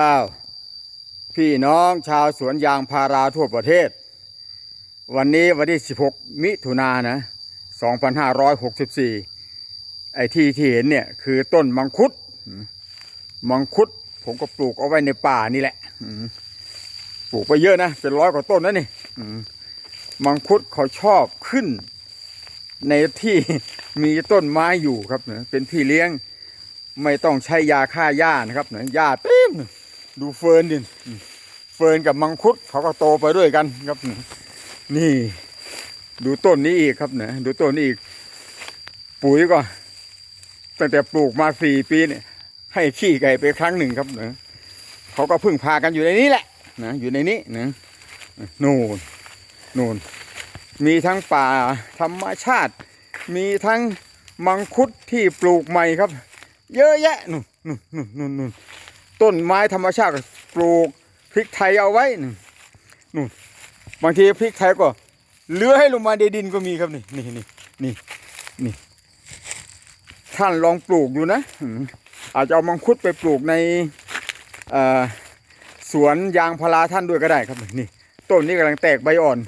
อ้าว พี่น้องชาวสวนยางพาราทั่วประเทศ วันนี้วันที่ 16 มิถุนายนนะ 2564 ไอ้ที่ที่เห็นเนี่ยคือต้นมังคุด มังคุดผมก็ปลูกเอาไว้ในป่านี่แหละปลูกไปเยอะนะ เป็นร้อยกว่าต้นนะนี่มังคุดเขาชอบขึ้น ในที่มีต้นไม้อยู่ครับเนี่ยเป็นพี่เลี้ยงไม่ต้องใช้ยาฆ่าหญ้านะครับเนี่ยหญ้าเต็ม ดูเฟิร์นดิอืมเฟิร์นกับมังคุดเขาก็โตไปด้วยกันครับ นี่ ดูต้นนี้อีกครับเนี่ยดูต้นนี้อีก ปุ๋ยก็ตั้งแต่ปลูกมาสี่ปีเนี่ยให้ขี้ไก่ไปครั้งหนึ่งครับเนี่ยเขาก็พึ่งพากันอยู่ในนี้แหละนะอยู่ในนี้นะนู่นนู่นมีทั้งป่าธรรมชาติ มีทั้งมังคุดที่ปลูกใหม่ครับ เยอะแยะนูนนู่นนู่นนู่นนู่น ต้นไม้ธรรมชาติปลูกพริกไทยเอาไว้นู่นนู่นบางทีพริกไทยก็เลื้อยให้ลงมาในดินก็มีครับนี่นี่นี่นี่นี่ท่านลองปลูกดูนะ อาจจะเอามังคุดไปปลูกในสวนยางพาราท่านด้วยก็ได้ครับนี่ต้นนี้กำลังแตกใบอ่อน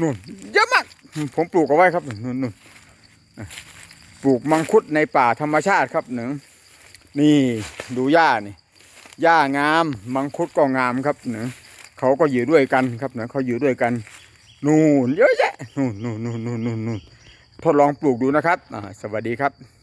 นู่นเยอะมากผมปลูกเอาไว้ครับนู่นนู่นปลูกมังคุดในป่าธรรมชาติครับหนึ่งนี่ดูหญ้านี่ หญ้างาม มังคุดก็งามครับเนึ่งเขาก็อยู่ด้วยกันครับเนะเขาอยู่ด้วยกัน นู่นเยอะแยะ นู่นนู่นนู่นนู่นนู่นทดลองปลูกดูนะครับสวัสดีครับ